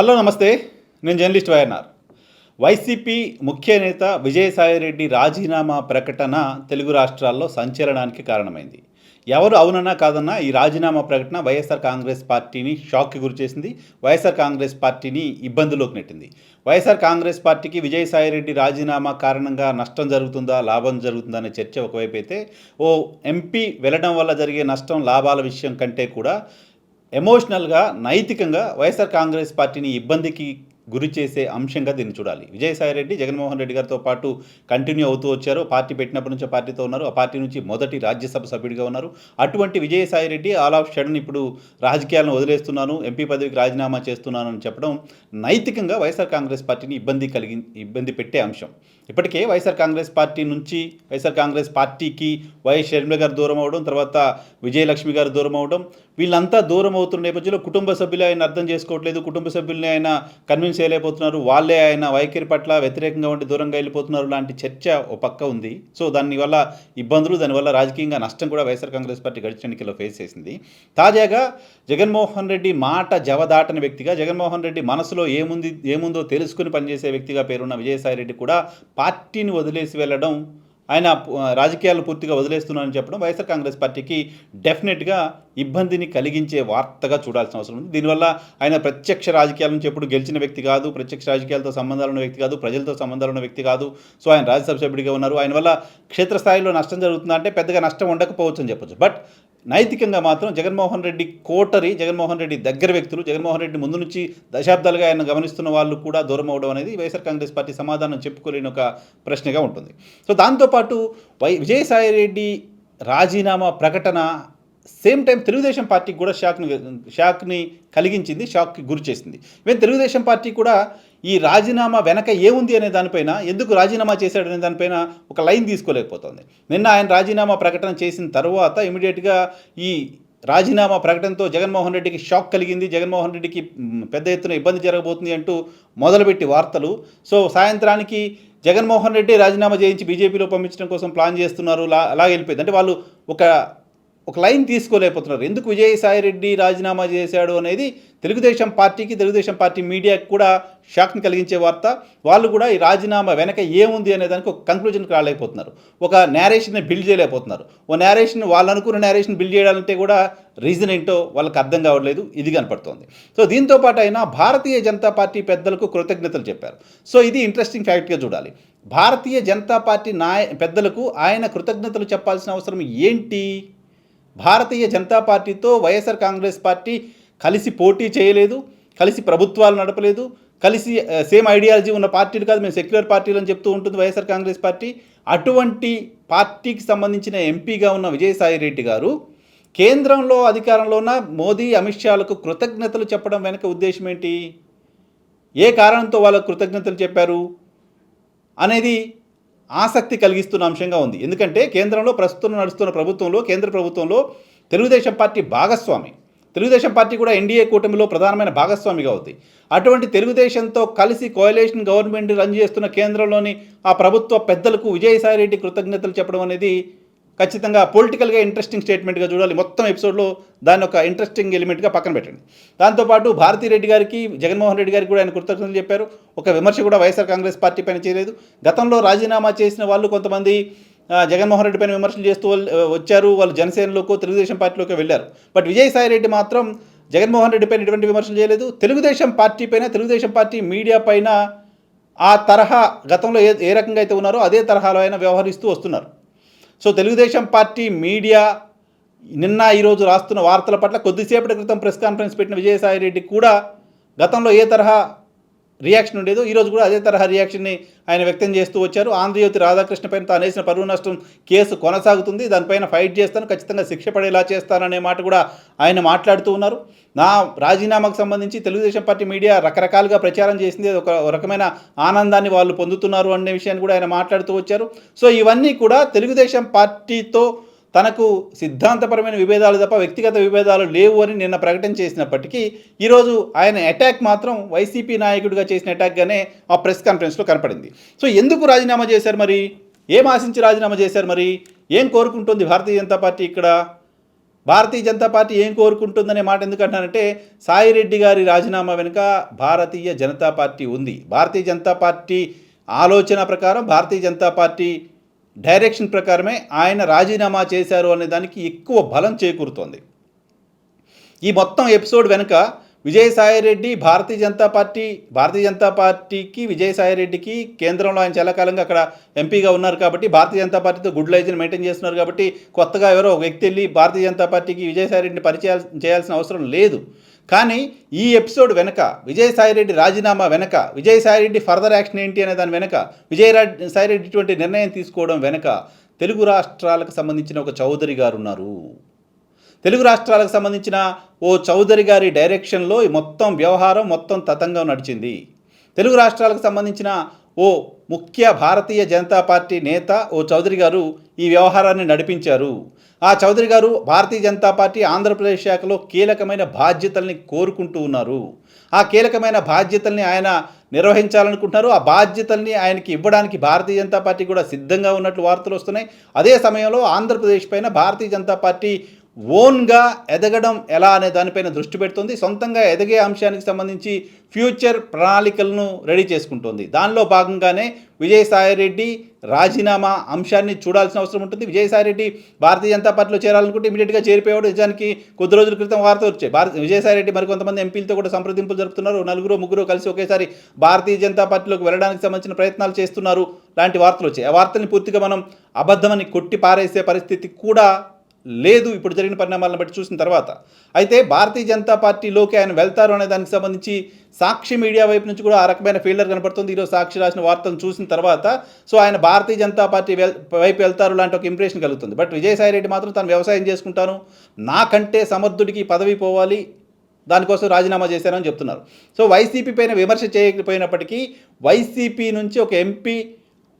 Hello నమస్తే నేను journalist YNR. YCP ముఖ్య నేత విజయసాయిరెడ్డి రాజీనామా ప్రకటన తెలుగు రాష్ట్రాల్లో సంచలనానికి కారణమైంది. ఎవరు అవునన్నా కాదన్నా ఈ రాజీనామా ప్రకటన వైఎస్ఆర్ కాంగ్రెస్ పార్టీని షాక్కి గురిచేసింది వైఎస్ఆర్ కాంగ్రెస్ పార్టీని ఇబ్బందులోకి నెట్టింది. వైఎస్ఆర్ కాంగ్రెస్ పార్టీకి విజయసాయిరెడ్డి రాజీనామా కారణంగా నష్టం జరుగుతుందా లాభం జరుగుతుందా అనే చర్చ ఒకవైపు అయితే ఓ ఎంపీ వెళ్ళడం వల్ల జరిగే నష్టం లాభాల విషయం కంటే కూడా ఎమోషనల్గా నైతికంగా వైఎస్ఆర్ కాంగ్రెస్ పార్టీని ఇబ్బందికి గురి చేసే అంశంగా దీన్ని చూడాలి. విజయసాయి రెడ్డి జగన్మోహన్ రెడ్డి గారితో పాటు కంటిన్యూ అవుతూ వచ్చారు. పార్టీ పెట్టినప్పటి నుంచి పార్టీతో ఉన్నారు. ఆ పార్టీ నుంచి మొదటి రాజ్యసభ సభ్యుడిగా ఉన్నారు. అటువంటి Vijayasai Reddy all of sudden ఇప్పుడు రాజకీయాలను వదిలేస్తున్నాను ఎంపీ పదవికి రాజీనామా చేస్తున్నాను అని చెప్పడం నైతికంగా వైఎస్ఆర్ కాంగ్రెస్ పార్టీని ఇబ్బంది కలిగి ఇబ్బంది పెట్టే అంశం. ఇప్పటికే వైఎస్ఆర్ కాంగ్రెస్ పార్టీ నుంచి వైఎస్ఆర్ కాంగ్రెస్ పార్టీకి వైఎస్ షర్మిల గారు దూరం అవడం తర్వాత విజయలక్ష్మి గారు దూరం అవడం వీళ్ళంతా దూరం అవుతున్న నేపథ్యంలో కుటుంబ సభ్యులు ఆయన అర్థం చేసుకోవట్లేదు. కుటుంబ సభ్యుల్ని ఆయన కన్విన్స్ చేయలేకపోతున్నారు. వాళ్ళే ఆయన వైఖరి పట్ల వ్యతిరేకంగా ఉండి దూరంగా వెళ్ళిపోతున్నారు లాంటి చర్చ ఓ పక్క ఉంది. సో దానివల్ల ఇబ్బందులు దానివల్ల రాజకీయంగా నష్టం కూడా వైఎస్ఆర్ కాంగ్రెస్ పార్టీ గడిచిన ఎన్నికల్లో ఫేస్ చేసింది. తాజాగా జగన్మోహన్ రెడ్డి మాట జవదాటని వ్యక్తిగా జగన్మోహన్ రెడ్డి మనసులో ఏముంది ఏముందో తెలుసుకుని పనిచేసే వ్యక్తిగా పేరున్న విజయసాయి రెడ్డి కూడా పార్టీని వదిలేసి వెళ్ళడం ఆయన రాజకీయాలు పూర్తిగా వదిలేస్తున్నానని చెప్పడం వైఎస్ఆర్ కాంగ్రెస్ పార్టీకి డెఫినెట్గా ఇబ్బందిని కలిగించే వార్తగా చూడాల్సిన అవసరం ఉంది. దీనివల్ల ఆయన ప్రత్యక్ష రాజకీయాల నుంచి ఎప్పుడు గెలిచిన వ్యక్తి కాదు ప్రత్యక్ష రాజకీయాలతో సంబంధాలు ఉన్న వ్యక్తి కాదు ప్రజలతో సంబంధాలు ఉన్న వ్యక్తి కాదు. సో ఆయన రాజ్యసభ సభ్యుడిగా ఉన్నారు. ఆయన వల్ల క్షేత్రస్థాయిలో నష్టం జరుగుతుందంటే పెద్దగా నష్టం ఉండకపోవచ్చు అని చెప్పొచ్చు. బట్ నైతికంగా మాత్రం జగన్మోహన్ రెడ్డి కోటరి జగన్మోహన్ రెడ్డి దగ్గర వ్యక్తులు జగన్మోహన్ రెడ్డి ముందు నుంచి దశాబ్దాలుగా ఆయన గమనిస్తున్న వాళ్ళు కూడా దూరం అవడం అనేది వైఎస్ఆర్ కాంగ్రెస్ పార్టీ సమాధానం చెప్పుకోలేని ఒక ప్రశ్నగా ఉంటుంది. సో దాంతోపాటు వై విజయసాయి రెడ్డి రాజీనామా ప్రకటన సేమ్ టైం తెలుగుదేశం పార్టీకి కూడా షాక్ని షాక్ని కలిగించింది షాక్కి గురి చేసింది. ఈవెన్ తెలుగుదేశం పార్టీ కూడా ఈ రాజీనామా వెనక ఏముంది అనే దానిపైన ఎందుకు రాజీనామా చేశాడు అనే దానిపైన ఒక లైన్ తీసుకోలేకపోతుంది. నిన్న ఆయన రాజీనామా ప్రకటన చేసిన తర్వాత ఇమీడియట్గా ఈ రాజీనామా ప్రకటనతో జగన్మోహన్ రెడ్డికి షాక్ కలిగింది. జగన్మోహన్ రెడ్డికి పెద్ద ఎత్తున ఇబ్బంది జరగబోతుంది అంటూ మొదలుపెట్టి వార్తలు. సో సాయంత్రానికి జగన్మోహన్ రెడ్డి రాజీనామా చేయించి బీజేపీలో పంపించడం కోసం ప్లాన్ చేస్తున్నారు. లా అలా వెళ్ళిపోయింది. అంటే వాళ్ళు ఒక ఒక లైన్ తీసుకోలేకపోతున్నారు. ఎందుకు విజయసాయి రెడ్డి రాజీనామా చేశాడు అనేది తెలుగుదేశం పార్టీకి తెలుగుదేశం పార్టీ మీడియాకి కూడా షాక్ని కలిగించే వార్త. వాళ్ళు కూడా ఈ రాజీనామా వెనక ఏముంది అనే దానికి ఒక కంక్లూజన్కి రాలేకపోతున్నారు. ఒక నేరేషన్ని బిల్డ్ చేయలేకపోతున్నారు. ఓ నేరేషన్ వాళ్ళు అనుకున్న నేరేషన్ బిల్డ్ చేయాలంటే కూడా రీజన్ ఏంటో వాళ్ళకి అర్థం కావట్లేదు. ఇది కనపడుతోంది. సో దీంతో పాటు అయినా భారతీయ జనతా పార్టీ పెద్దలకు కృతజ్ఞతలు చెప్పారు. సో ఇది ఇంట్రెస్టింగ్ ఫ్యాక్ట్గా చూడాలి. భారతీయ జనతా పార్టీ నాయ పెద్దలకు ఆయన కృతజ్ఞతలు చెప్పాల్సిన అవసరం ఏంటి? భారతీయ జనతా పార్టీతో వైఎస్ఆర్ కాంగ్రెస్ పార్టీ కలిసి పోటీ చేయలేదు కలిసి ప్రభుత్వాలు నడపలేదు కలిసి సేమ్ ఐడియాలజీ ఉన్న పార్టీలు కాదు మేము సెక్యులర్ పార్టీలు అని చెప్తూ ఉంటుంది వైఎస్ఆర్ కాంగ్రెస్ పార్టీ. అటువంటి పార్టీకి సంబంధించిన ఎంపీగా ఉన్న విజయసాయి రెడ్డి గారు కేంద్రంలో అధికారంలో ఉన్న మోదీ అమిత్ షాలకు కృతజ్ఞతలు చెప్పడం వెనక ఉద్దేశం ఏంటి? ఏ కారణంతో వాళ్ళకు కృతజ్ఞతలు చెప్పారు? అనేది ఆసక్తి కలిగిస్తున్న అంశంగా ఉంది. ఎందుకంటే కేంద్రంలో ప్రస్తుతం నడుస్తున్న ప్రభుత్వంలో కేంద్ర ప్రభుత్వంలో తెలుగుదేశం పార్టీ భాగస్వామి తెలుగుదేశం పార్టీ కూడా ఎన్డీఏ కూటమిలో ప్రధానమైన భాగస్వామిగా ఉంది. అటువంటి తెలుగుదేశంతో కలిసి కోయలేషన్ గవర్నమెంట్ రన్ చేస్తున్న కేంద్రంలోని ఆ ప్రభుత్వ పెద్దలకు విజయసాయిరెడ్డి కృతజ్ఞతలు చెప్పడం అనేది ఖచ్చితంగా పొలిటికల్గా ఇంట్రెస్టింగ్ స్టేట్మెంట్గా చూడాలి. మొత్తం ఎపిసోడ్లో దాని ఒక ఇంట్రెస్టింగ్ ఎలిమెంట్గా పక్కన పెట్టండి. దాంతోపాటు భారతీ రెడ్డి గారికి జగన్మోహన్ రెడ్డి గారికి కూడా ఆయన కృతజ్ఞతలు చెప్పారు. ఒక విమర్శ కూడా వైఎస్ఆర్ కాంగ్రెస్ పార్టీ పైన చేయలేదు. గతంలో రాజీనామా చేసిన వాళ్ళు కొంతమంది జగన్మోహన్ రెడ్డి పైన విమర్శలు చేస్తూ వచ్చారు. వాళ్ళు జనసేనలోకి తెలుగుదేశం పార్టీలోకి వెళ్ళారు. బట్ విజయసాయి రెడ్డి మాత్రం జగన్మోహన్ రెడ్డి పైన ఎటువంటి విమర్శలు చేయలేదు. తెలుగుదేశం పార్టీ పైన తెలుగుదేశం పార్టీ మీడియా పైన ఆ తరహా గతంలో ఏ ఏ రకంగా అయితే ఉన్నారో అదే తరహాలో ఆయన వ్యవహరిస్తూ వస్తున్నారు. సో తెలుగుదేశం పార్టీ మీడియా నిన్న ఈరోజు రాస్తున్న వార్తల పట్ల కొద్దిసేపటి క్రితం ప్రెస్ కాన్ఫరెన్స్ పెట్టిన విజయసాయి రెడ్డి కూడా గతంలో ఏ తరహా రియాక్షన్ ఉండేదో. ఈరోజు కూడా అదే తరహా రియాక్షన్ని ఆయన వ్యక్తం చేస్తూ వచ్చారు. ఆంధ్రజ్యోతి రాధాకృష్ణ పైన తాను వేసిన పరువు నష్టం కేసు కొనసాగుతుంది. దానిపైన ఫైట్ చేస్తాను. ఖచ్చితంగా శిక్ష పడేలా చేస్తాననే మాట కూడా ఆయన మాట్లాడుతూ ఉన్నారు. నా రాజీనామాకు సంబంధించి తెలుగుదేశం పార్టీ మీడియా రకరకాలుగా ప్రచారం చేసింది. ఒక రకమైన ఆనందాన్ని వాళ్ళు పొందుతున్నారు అనే విషయాన్ని కూడా ఆయన మాట్లాడుతూ వచ్చారు. సో ఇవన్నీ కూడా తెలుగుదేశం పార్టీతో తనకు సిద్ధాంతపరమైన విభేదాలు తప్ప వ్యక్తిగత విభేదాలు లేవు అని నిన్న ప్రకటన చేసినప్పటికీ ఈరోజు ఆయన అటాక్ మాత్రం వైసీపీ నాయకుడిగా చేసిన అటాక్గానే ఆ ప్రెస్ కాన్ఫరెన్స్లో కనపడింది. సో ఎందుకు రాజీనామా చేశారు మరి? ఏం ఆశించి రాజీనామా చేశారు మరి? ఏం కోరుకుంటుంది భారతీయ జనతా పార్టీ ఇక్కడ? భారతీయ జనతా పార్టీ ఏం కోరుకుంటుందనే మాట ఎందుకంటానంటే సాయిరెడ్డి గారి రాజీనామా వెనుక భారతీయ జనతా పార్టీ ఉంది. భారతీయ జనతా పార్టీ ఆలోచన ప్రకారం భారతీయ జనతా పార్టీ డైరెక్షన్ ప్రకారమే ఆయన రాజీనామా చేశారు అనే దానికి ఎక్కువ బలం చేకూరుతోంది. ఈ మొత్తం ఎపిసోడ్ వెనుక విజయసాయిరెడ్డి భారతీయ జనతా పార్టీ భారతీయ జనతా పార్టీకి విజయసాయిరెడ్డికి కేంద్రంలో ఆయన చాలా కాలంగా అక్కడ ఎంపీగా ఉన్నారు కాబట్టి భారతీయ జనతా పార్టీతో గుడ్ లైజ్ని మెయింటైన్ చేస్తున్నారు కాబట్టి కొత్తగా ఎవరో ఒక వ్యక్తి వెళ్ళి భారతీయ జనతా పార్టీకి విజయసాయిరెడ్డిని పరిచయం చేయాల్సిన అవసరం లేదు. కానీ ఈ ఎపిసోడ్ వెనక విజయసాయిరెడ్డి రాజీనామా వెనక విజయసాయిరెడ్డి ఫర్దర్ యాక్షన్ ఏంటి అనే దాని వెనక విజయసాయిరెడ్డి ఇటువంటి నిర్ణయం తీసుకోవడం వెనక తెలుగు రాష్ట్రాలకు సంబంధించిన ఒక చౌదరి గారు ఉన్నారు. తెలుగు రాష్ట్రాలకు సంబంధించిన ఓ చౌదరి గారి డైరెక్షన్లో ఈ మొత్తం వ్యవహారం మొత్తం తతంగం నడిచింది. తెలుగు రాష్ట్రాలకు సంబంధించిన ఓ ముఖ్య భారతీయ జనతా పార్టీ నేత ఓ చౌదరి గారు ఈ వ్యవహారాన్ని నడిపించారు. ఆ చౌదరి గారు భారతీయ జనతా పార్టీ ఆంధ్రప్రదేశ్ శాఖలో కీలకమైన బాధ్యతల్ని కోరుకుంటూ ఉన్నారు. ఆ కీలకమైన బాధ్యతల్ని ఆయన నిర్వహించాలనుకుంటున్నారు. ఆ బాధ్యతల్ని ఆయనకి ఇవ్వడానికి భారతీయ జనతా పార్టీ కూడా సిద్ధంగా ఉన్నట్లు వార్తలు వస్తున్నాయి. అదే సమయంలో ఆంధ్రప్రదేశ్ పైన భారతీయ జనతా పార్టీ ఓన్గా ఎదగడం ఎలా అనే దానిపైన దృష్టి పెడుతుంది. సొంతంగా ఎదిగే అంశానికి సంబంధించి ఫ్యూచర్ ప్రణాళికలను రెడీ చేసుకుంటుంది. దానిలో భాగంగానే విజయసాయిరెడ్డి రాజీనామా అంశాన్ని చూడాల్సిన అవసరం ఉంటుంది. విజయసాయిరెడ్డి భారతీయ జనతా పార్టీలో చేరాలనుకుంటే ఇమీడియట్గా చేరిపోయాడు నిజానికి కొద్ది రోజుల క్రితం వార్త వచ్చాయి. భారత విజయసాయిరెడ్డి మరికొంతమంది ఎంపీలతో కూడా సంప్రదింపులు జరుపుతున్నారు. నలుగురు ముగ్గురు కలిసి ఒకేసారి భారతీయ జనతా పార్టీలోకి వెళ్ళడానికి సంబంధించిన ప్రయత్నాలు చేస్తున్నారు. లాంటి వార్తలు వచ్చాయి. ఆ వార్తల్ని పూర్తిగా మనం అబద్ధమని కొట్టి పారేసే పరిస్థితి కూడా లేదు ఇప్పుడు జరిగిన పరిణామాలను బట్టి చూసిన తర్వాత. అయితే భారతీయ జనతా పార్టీలోకి ఆయన వెళ్తారు అనే దానికి సంబంధించి సాక్షి మీడియా వైపు నుంచి కూడా ఆ రకమైన ఫీల్డర్ కనపడుతుంది. ఈరోజు సాక్షి రాసిన వార్తను చూసిన తర్వాత సో ఆయన భారతీయ జనతా పార్టీ వెల్ వైపు వెళ్తారు లాంటి ఒక ఇంప్రెషన్ కలుగుతుంది. బట్ విజయసాయి రెడ్డి మాత్రం తను వ్యవసాయం చేసుకుంటాను. నాకంటే సమర్థుడికి పదవి పోవాలి దానికోసం రాజీనామా చేశారని చెప్తున్నారు. సో వైసీపీ పైన విమర్శ చేయకపోయినప్పటికీ వైసీపీ నుంచి ఒక ఎంపీ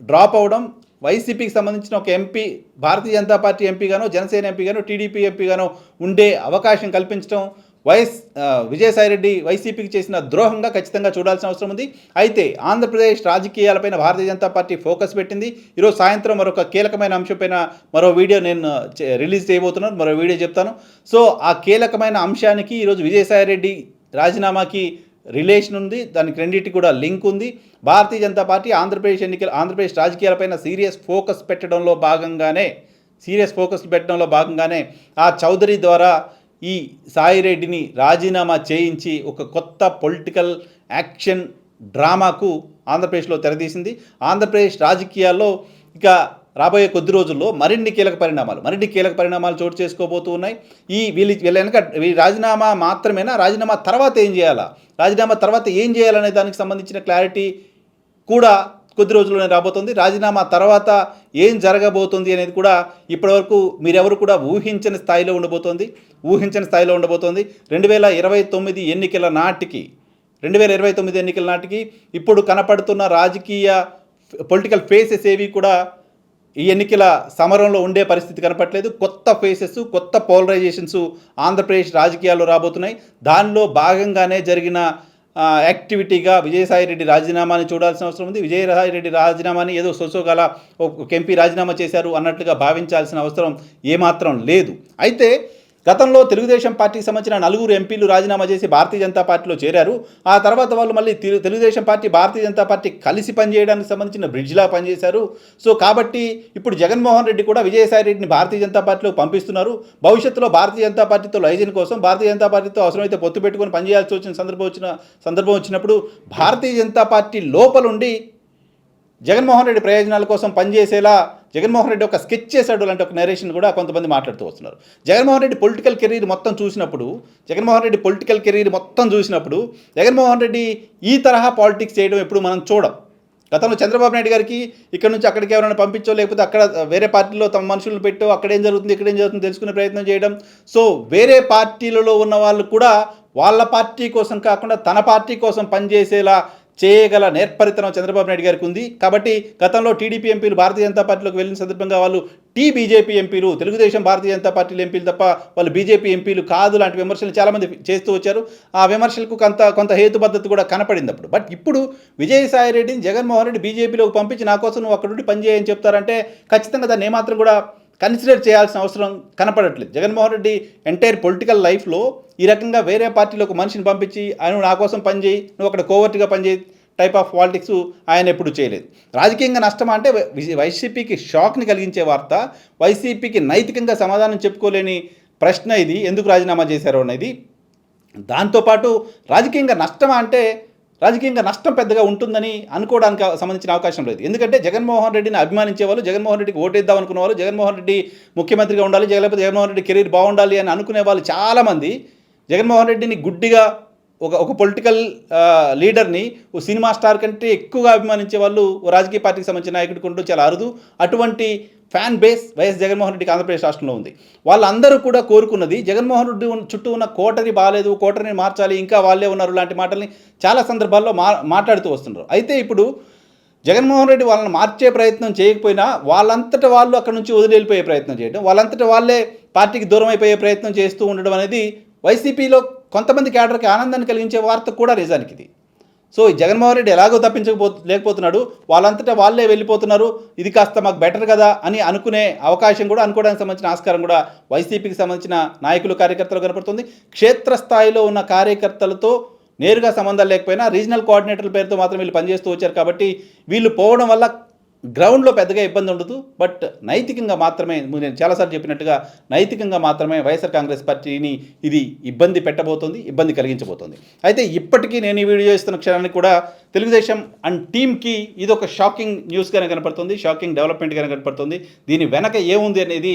డ్రాప్ అవడం వైసీపీకి సంబంధించిన ఒక ఎంపీ భారతీయ జనతా పార్టీ ఎంపీగానో జనసేన ఎంపీగానో టీడీపీ ఎంపీగానో ఉండే అవకాశం కల్పించడం వైఎస్ విజయసాయిరెడ్డి వైసీపీకి చేసిన ద్రోహంగా ఖచ్చితంగా చూడాల్సిన అవసరం ఉంది. అయితే ఆంధ్రప్రదేశ్ రాజకీయాలపైన భారతీయ జనతా పార్టీ ఫోకస్ పెట్టింది. ఈరోజు సాయంత్రం మరొక కీలకమైన అంశంపైన మరో వీడియో నేను చే- రిలీజ్ చేయబోతున్నాను. మరో వీడియో చెప్తాను. సో ఆ కీలకమైన అంశానికి ఈరోజు విజయసాయిరెడ్డి రాజీనామాకి రిలేషన్ ఉంది దానికి రెండింటి కూడా లింక్ ఉంది. భారతీయ జనతా పార్టీ ఆంధ్రప్రదేశ్ ఎన్నికల ఆంధ్రప్రదేశ్ రాజకీయాలపైన సీరియస్ ఫోకస్ పెట్టడంలో భాగంగానే సీరియస్ ఫోకస్ పెట్టడంలో భాగంగానే ఆ చౌదరి ద్వారా ఈ సాయిరెడ్డిని రాజీనామా చేయించి ఒక కొత్త పొలిటికల్ యాక్షన్ డ్రామాకు ఆంధ్రప్రదేశ్లో తెరదీసింది ఆంధ్రప్రదేశ్ రాజకీయాల్లో ఇక రాబోయే కొద్ది రోజుల్లో మరిన్ని కీలక పరిణామాలు మరిన్ని కీలక పరిణామాలు చోటు చేసుకోబోతూ ఉన్నాయి. ఈ వీళ్ళు వీళ్ళ వెనక రాజీనామా మాత్రమేనా? రాజీనామా తర్వాత ఏం చేయాలా? రాజీనామా తర్వాత ఏం చేయాలనే దానికి సంబంధించిన క్లారిటీ కూడా కొద్ది రోజుల్లోనే రాబోతుంది. రాజీనామా తర్వాత ఏం జరగబోతుంది అనేది కూడా ఇప్పటివరకు మీరెవరు కూడా ఊహించని స్థాయిలో ఉండబోతోంది. ఊహించని స్థాయిలో ఉండబోతోంది. రెండు వేల ఇరవై తొమ్మిది ఎన్నికల నాటికి రెండు వేల ఇరవై తొమ్మిది ఎన్నికల నాటికి ఇప్పుడు కనపడుతున్న రాజకీయ పొలిటికల్ ఫేసెస్ ఏవి కూడా ఈ ఎన్నికల సమరంలో ఉండే పరిస్థితి కనపట్లేదు కొత్త ఫేసెస్ కొత్త పోలరైజేషన్స్ ఆంధ్రప్రదేశ్ రాజకీయాల్లో రాబోతున్నాయి. దానిలో భాగంగానే జరిగిన యాక్టివిటీగా విజయసాయిరెడ్డి రాజీనామాని చూడాల్సిన అవసరం ఉంది. విజయసాయిరెడ్డి రాజీనామాని ఏదో సొసోగల ఒక ఎంపీ రాజీనామా చేశారు అన్నట్లుగా భావించాల్సిన అవసరం ఏమాత్రం లేదు. అయితే గతంలో తెలుగుదేశం పార్టీకి సంబంధించిన నలుగురు ఎంపీలు రాజీనామా చేసి భారతీయ జనతా పార్టీలో చేరారు. ఆ తర్వాత వాళ్ళు మళ్ళీ తెలుగుదేశం పార్టీ భారతీయ జనతా పార్టీ కలిసి పనిచేయడానికి సంబంధించిన బ్రిడ్జ్లా పనిచేశారు. సో కాబట్టి ఇప్పుడు జగన్మోహన్ రెడ్డి కూడా విజయసాయి రెడ్డిని భారతీయ జనతా పార్టీలో పంపిస్తున్నారు. భవిష్యత్తులో భారతీయ జనతా పార్టీతో లైజన్ కోసం భారతీయ జనతా పార్టీతో అవసరమైతే పొత్తు పెట్టుకొని పనిచేయాల్సి వచ్చిన సందర్భం వచ్చిన సందర్భం వచ్చినప్పుడు భారతీయ జనతా పార్టీ లోపలుండి జగన్మోహన్ రెడ్డి ప్రయోజనాల కోసం పనిచేసేలా జగన్మోహన్ రెడ్డి ఒక స్కెచ్ చేశాడు లాంటి ఒక నరేషన్ కూడా కొంతమంది మాట్లాడుతూ వస్తున్నారు. జగన్మోహన్ రెడ్డి పొలిటికల్ కెరీర్ మొత్తం చూసినప్పుడు జగన్మోహన్ రెడ్డి పొలిటికల్ కెరీర్ మొత్తం చూసినప్పుడు జగన్మోహన్ రెడ్డి ఈ తరహా పాలిటిక్స్ చేయడం ఎప్పుడు మనం చూడం. గతంలో చంద్రబాబు నాయుడు గారికి ఇక్కడ నుంచి అక్కడికి ఎవరైనా పంపించో లేకపోతే అక్కడ వేరే పార్టీలో తమ మనుషులను పెట్టో అక్కడ ఏం జరుగుతుంది ఇక్కడ ఏం జరుగుతుంది తెలుసుకునే ప్రయత్నం చేయడం. సో వేరే పార్టీలలో ఉన్న వాళ్ళు కూడా వాళ్ళ పార్టీ కోసం కాకుండా తన పార్టీ కోసం పనిచేసేలా చేయగల నేర్పరితనం చంద్రబాబు నాయుడు గారికి ఉంది. కాబట్టి గతంలో టీడీపీ ఎంపీలు భారతీయ జనతా పార్టీలోకి వెళ్ళిన సందర్భంగా వాళ్ళు టీ బీజేపీ ఎంపీలు తెలుగుదేశం భారతీయ జనతా పార్టీలు ఎంపీలు తప్ప వాళ్ళు బీజేపీ ఎంపీలు కాదు లాంటి విమర్శలు చాలామంది చేస్తూ వచ్చారు. ఆ విమర్శలకు కొంత కొంత హేతుబద్ధత కూడా కనపడింది అప్పుడు. బట్ ఇప్పుడు విజయసాయి రెడ్డిని జగన్మోహన్ రెడ్డి బీజేపీలోకి పంపించి నా కోసం నువ్వు అక్కడ నుండి పనిచేయని చెప్తారంటే ఖచ్చితంగా దాన్ని ఏమాత్రం కూడా కన్సిడర్ చేయాల్సిన అవసరం కనపడట్లేదు. జగన్మోహన్ రెడ్డి ఎంటైర్ పొలిటికల్ లైఫ్లో ఈ రకంగా వేరే పార్టీలో ఒక మనిషిని పంపించి ఆయన నా కోసం పనిచేయి నువ్వు అక్కడ కోవర్ట్గా పనిచేయి టైప్ ఆఫ్ పాలిటిక్స్ ఆయన ఎప్పుడు చేయలేదు. రాజకీయంగా నష్టం అంటే వైసీపీకి షాక్ని కలిగించే వార్త వైసీపీకి నైతికంగా సమాధానం చెప్పుకోలేని ప్రశ్న ఇది. ఎందుకు రాజీనామా చేశారు అనేది దాంతోపాటు రాజకీయంగా నష్టమా అంటే రాజకీయంగా నష్టం పెద్దగా ఉంటుందని అనుకోవడానికి సంబంధించిన అవకాశం లేదు. ఎందుకంటే జగన్మోహన్ రెడ్డిని అభిమానించే వాళ్ళు జగన్మోహన్ రెడ్డికి ఓటేద్దాం అనుకునే వాళ్ళు జగన్మోహన్ రెడ్డి ముఖ్యమంత్రిగా ఉండాలి లేకపోతే జగన్మోహన్ రెడ్డి కెరీర్ బాగుండాలి అని అనుకునే వాళ్ళు చాలామంది జగన్మోహన్ రెడ్డిని గుడ్డిగా ఒక ఒక పొలిటికల్ లీడర్ని ఓ సినిమా స్టార్ కంటే ఎక్కువగా అభిమానించే వాళ్ళు ఓ రాజకీయ పార్టీకి సంబంధించిన నాయకుడికి ఉంటూ చాలా అరుదు. అటువంటి ఫ్యాన్ బేస్ వైఎస్ జగన్మోహన్ రెడ్డికి ఆంధ్రప్రదేశ్ రాష్ట్రంలో ఉంది. వాళ్ళందరూ కూడా కోరుకున్నది జగన్మోహన్ రెడ్డి చుట్టూ ఉన్న కోటరి బాగాలేదు కోటరిని మార్చాలి ఇంకా వాళ్ళే ఉన్నారు లాంటి మాటల్ని చాలా సందర్భాల్లో మా మాట్లాడుతూ వస్తున్నారు. అయితే ఇప్పుడు జగన్మోహన్ రెడ్డి వాళ్ళని మార్చే ప్రయత్నం చేయకపోయినా వాళ్ళంతట వాళ్ళు అక్కడ నుంచి వదిలి ప్రయత్నం చేయడం వాళ్ళంతట వాళ్ళే పార్టీకి దూరం అయిపోయే ప్రయత్నం చేస్తూ ఉండడం అనేది వైసీపీలో కొంతమంది క్యాడర్కి ఆనందాన్ని కలిగించే వార్త కూడా నిజానికి ఇది సో ఈ జగన్మోహన్ రెడ్డి ఎలాగో తప్పించకపో లేకపోతున్నాడు వాళ్ళంతటా వాళ్ళే వెళ్ళిపోతున్నారు ఇది కాస్త మాకు బెటర్ కదా అని అనుకునే అవకాశం కూడా అనుకోవడానికి సంబంధించిన ఆస్కారం కూడా వైసీపీకి సంబంధించిన నాయకులు కార్యకర్తలు కనపడుతుంది. క్షేత్రస్థాయిలో ఉన్న కార్యకర్తలతో నేరుగా సంబంధాలు లేకపోయినా రీజనల్ కోఆర్డినేటర్ల పేరుతో మాత్రం వీళ్ళు పనిచేస్తూ వచ్చారు కాబట్టి వీళ్ళు పోవడం వల్ల గ్రౌండ్లో పెద్దగా ఇబ్బంది ఉండదు. బట్ నైతికంగా మాత్రమే నేను చాలాసార్లు చెప్పినట్టుగా నైతికంగా మాత్రమే వైఎస్ఆర్ కాంగ్రెస్ పార్టీని ఇది ఇబ్బంది పెట్టబోతోంది ఇబ్బంది కలిగించబోతోంది. అయితే ఇప్పటికీ నేను ఈ వీడియో చేస్తున్న క్షణానికి కూడా తెలుగుదేశం అండ్ టీమ్కి ఇది ఒక షాకింగ్ న్యూస్గానే కనపడుతుంది షాకింగ్ డెవలప్మెంట్గానే కనపడుతుంది. దీని వెనక ఏముంది అనేది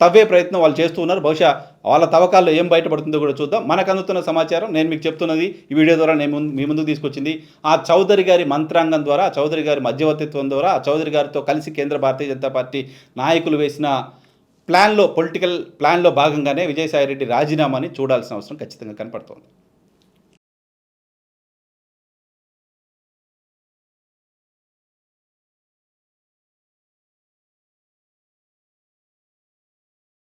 తవ్వే ప్రయత్నం వాళ్ళు చేస్తూ ఉన్నారు. బహుశా వాళ్ళ తవ్వకాల్లో ఏం బయటపడుతుందో కూడా చూద్దాం. మనకు అందుతున్న సమాచారం నేను మీకు చెప్తున్నది ఈ వీడియో ద్వారా నేను ముందు- మీ ముందుకు తీసుకొచ్చింది. ఆ చౌదరి గారి మంత్రాంగం ద్వారా చౌదరి గారి మధ్యవర్తిత్వం ద్వారా ఆ చౌదరి గారితో కలిసి కేంద్ర భారతీయ జనతా పార్టీ నాయకులు వేసిన ప్లాన్లో పొలిటికల్ ప్లాన్లో భాగంగానే విజయసాయిరెడ్డి రాజీనామాని చూడాల్సిన అవసరం ఖచ్చితంగా కనపడుతోంది.